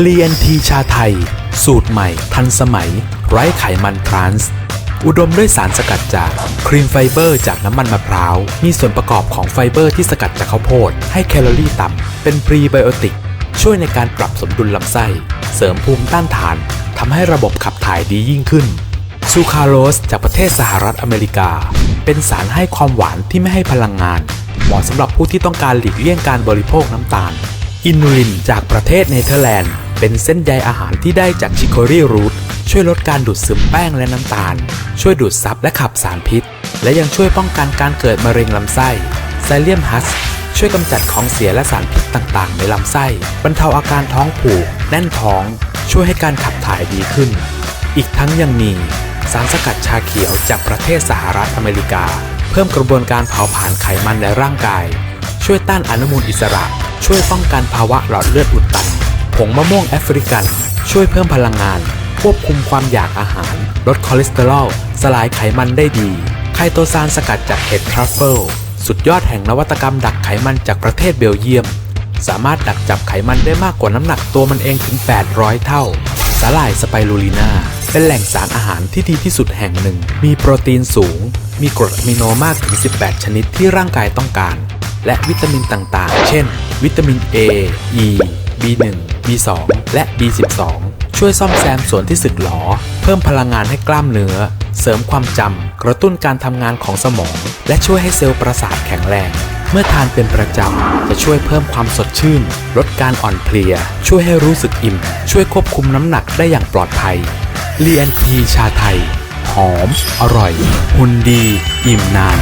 เลียนทีชาไทย สูตรใหม่ ทันสมัย ไร้ไขมันทรานส์ อุดมด้วยสารสกัดจาก ครีมไฟเบอร์จากน้ำมันมะพร้าว มีส่วนประกอบของไฟเบอร์ที่สกัดจากข้าวโพด ให้แคลอรี่ต่ำ เป็นพรีไบโอติก ช่วยในการปรับสมดุลลำไส้ เสริมภูมิต้านทาน ทำให้ระบบขับถ่ายดียิ่งขึ้น ซูคราโลสจากประเทศสหรัฐอเมริกา เป็นสารให้ความหวานที่ไม่ให้พลังงาน เหมาะสำหรับผู้ที่ต้องการหลีกเลี่ยงการบริโภคน้ำตาล อินูลินจากประเทศเนเธอร์แลนด์ เป็นเส้นใยอาหารที่ได้จากชิโครี่รูทช่วยลดการดูดซึมแป้งและน้ำตาล ช่วยดูดซับและขับสารพิษ และยังช่วยป้องกันการเกิดมะเร็งลำไส้ไซเลียมฮัสช่วยกำจัดของเสียและสารพิษต่างๆ ในลำไส้ บรรเทาอาการท้องผูก แน่นท้อง ช่วยให้การขับถ่ายดีขึ้น อีกทั้งยังมี สารสกัดชาเขียวจากประเทศสหรัฐอเมริกา เพิ่มกระบวนการเผาผลาญไขมันในร่างกาย ช่วยต้านอนุมูลอิสระ ช่วยป้องกันภาวะหลอดเลือดอุดตัน งมะม่วงแอฟริกัน ช่วยเพิ่มพลังงาน ควบคุมความอยากอาหาร ลดคอเลสเตอรอล สลายไขมันได้ดี ไคโตซานสกัดจากเห็ดทรัฟเฟิล สุดยอดแห่งนวัตกรรมดักไขมันจากประเทศเบลเยียม สามารถดักจับไขมันได้มากกว่าน้ำหนักตัวมันเองถึง 800 เท่า สาหร่ายสไปรูลีนาเป็นแหล่งสารอาหารที่ดีที่สุดแห่งหนึ่ง มีโปรตีนสูง มีกรดอะมิโนมากถึง 18 ชนิดที่ร่างกายต้องการ และวิตามินต่างๆ เช่น วิตามิน A E B1 B2 และ B12 ช่วยซ่อมแซมส่วนที่สึกหรอ เพิ่มพลังงานให้กล้ามเนื้อ เสริมความจำ กระตุ้นการทำงานของสมอง และช่วยให้เซลล์ประสาทแข็งแรง เมื่อทานเป็นประจำ จะช่วยเพิ่มความสดชื่น ลดการอ่อนเพลีย ช่วยให้รู้สึกอิ่ม ช่วยควบคุมน้ำหนักได้อย่างปลอดภัยเลียนทีชาไทย หอม อร่อย หุ่นดี อิ่มนาน